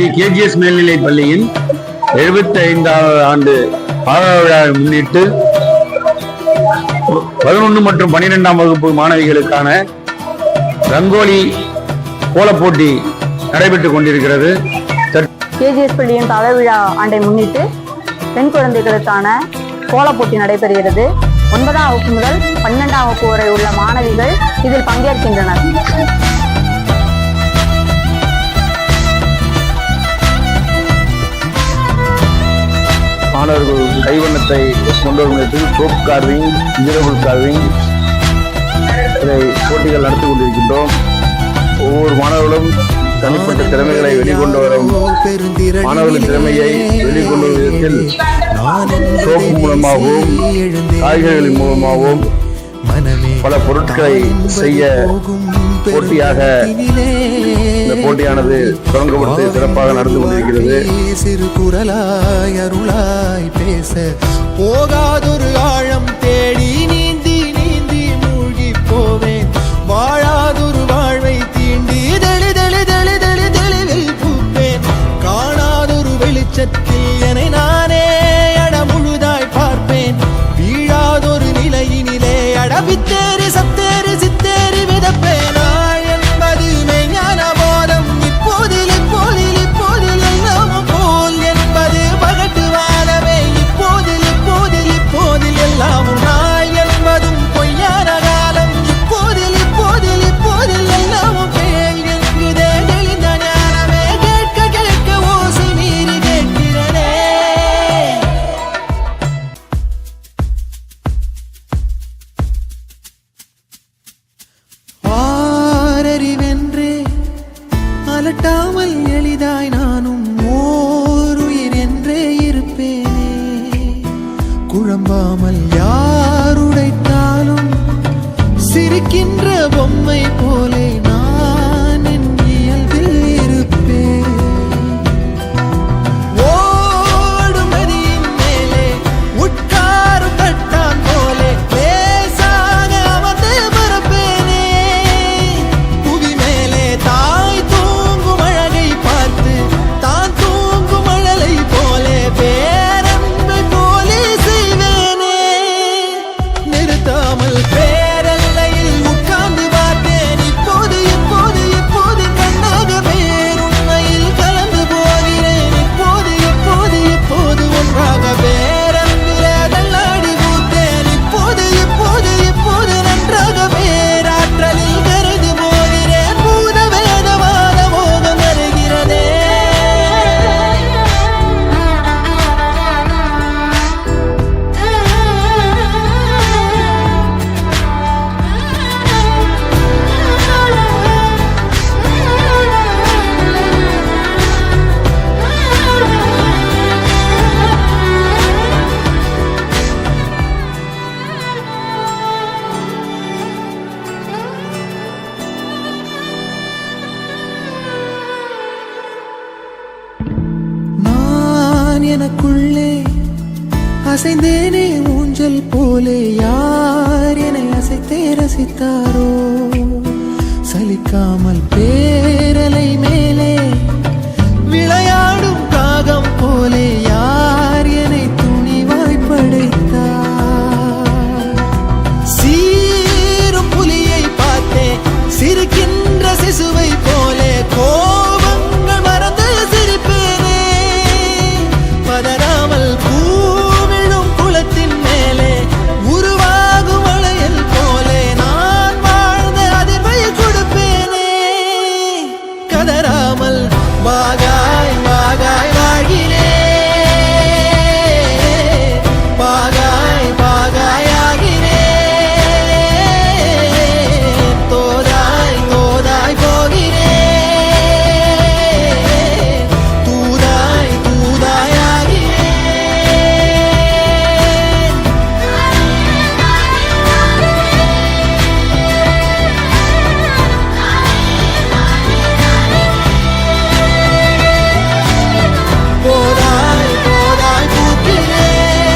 Sri KGs மேல்நிலைப் பள்ளியின் எழுபத்தி ஐந்தாவது ஆண்டு பாடல் விழாவை முன்னிட்டு பதினொன்று மற்றும் பன்னிரெண்டாம் வகுப்பு மாணவிகளுக்கான ரங்கோலி கோலப்போட்டி நடைபெற்றுக் கொண்டிருக்கிறது. கேஜிஎஸ் பள்ளியின் தலை விழா ஆண்டை முன்னிட்டு பெண் குழந்தைகளுக்கான கோலப்போட்டி நடைபெறுகிறது. ஒன்பதாம் வகுப்பு முதல் பன்னெண்டாம் வகுப்பு வரை உள்ள மாணவிகள் இதில் பங்கேற்கின்றனர். மாணவர்கள் கைவண்ணத்தை கொண்டு வரும் விதத்தில் சோப் கார்விங் ஈரபுல் கார்விங் இதை போட்டிகள் நடத்தி கொண்டிருக்கின்றோம். ஒவ்வொரு மாணவர்களும் தனிப்பட்ட திறமைகளை வெளிக்கொண்டு வரும் மாணவர்களின் திறமையை வெளிக்கொண்டு விதத்தில் சோப்பு மூலமாகவும் காய்கறிகளின் மூலமாகவும் பல பொருட்களை செய்ய போட்டியாக இந்த போட்டியானது தொடங்கப்பட்டு சிறப்பாக நடந்து கொண்டிருக்கிறது. சிறு குரலாய் அருளாய் பேச போகாதொரு ஆழம் தேடி நீந்தி நீந்தி மூழ்கி போவேன் வாழாதொரு வாழ்வை தீண்டி தெளி தெளி தெளி தெளி தெளிவில் பூப்பேன். காணாதொரு வெளிச்சத்தில் பொம்மை போலே நான் எனக்குள்ளே அசைந்தேனே ஊஞ்சல் போலே யார் என்னை அசைத்தே ரசித்தாரோ? சலிக்காமல் பேரலை மேலே